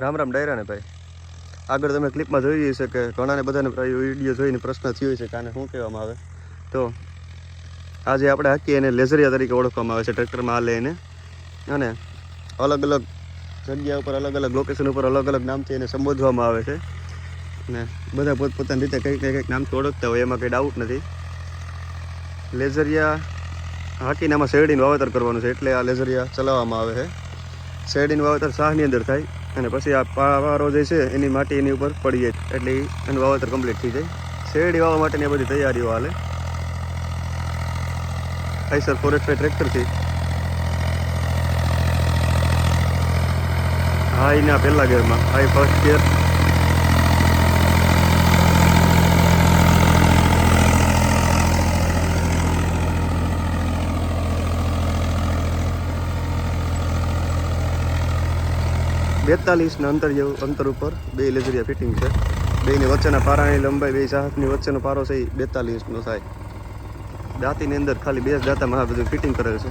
રામ રામ ડાયરા ને ભાઈ. આગળ તમે ક્લિપમાં જોઈ છે કે ઘણાને બધાને વીડિયો જોઈને પ્રશ્ન થયો છે કે આને શું કહેવામાં આવે. તો આજે આપણે હાકીએ એને લેઝરિયા તરીકે ઓળખવામાં આવે છે, ટ્રેક્ટરમાં આ લઈને અને અલગ અલગ જગ્યા ઉપર, અલગ અલગ લોકેશન ઉપર, અલગ અલગ નામથી એને સંબોધવામાં આવે છે. ને બધા પોતપોતાની રીતે કંઈક કંઈક નામથી ઓળખતા હોય, એમાં કંઈ ડાઉટ નથી. લેઝરિયા હાકીને આમાં શેરડીનું વાવેતર કરવાનું છે, એટલે આ લેઝરિયા ચલાવવામાં આવે છે. શેરડીનું વાવેતર શાહની અંદર થાય. અને પછી આ પારો જે છે, એની માટી એની ઉપર પડી જાય. એટલે એનું વાવેતર કમ્પ્લીટ થઈ જાય. શેરડી વાવવા માટેની બધી તૈયારીઓ હાલે. આઈસર ફોરેસ્ટ ટ્રેક્ટરથી હા એના પહેલા ગેરમાં આ ફર્સ્ટ ગેર બેતાલીસના અંતર જેવું અંતર ઉપર બે લેઝરિયા ફિટિંગ છે. બેની વચ્ચેના પારાની લંબાઈ બે સાહસની વચ્ચેનો પારો છે એ બેતાલીસનો થાય. દાંતીની અંદર ખાલી બે દાંતામાં આ બધું ફિટિંગ કરેલ છે.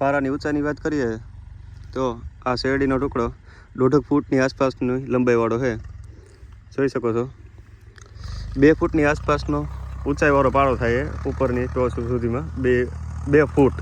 પારાની ઊંચાઈની વાત કરીએ, તો આ શેરડીનો ટુકડો દોઢક ફૂટની આસપાસની લંબાઈવાળો છે. જોઈ શકો છો? બે ફૂટની આસપાસનો ઊંચાઈવાળો પાળો થાય છે ઉપરની ટોચ સુધીમાં બે બે ફૂટ.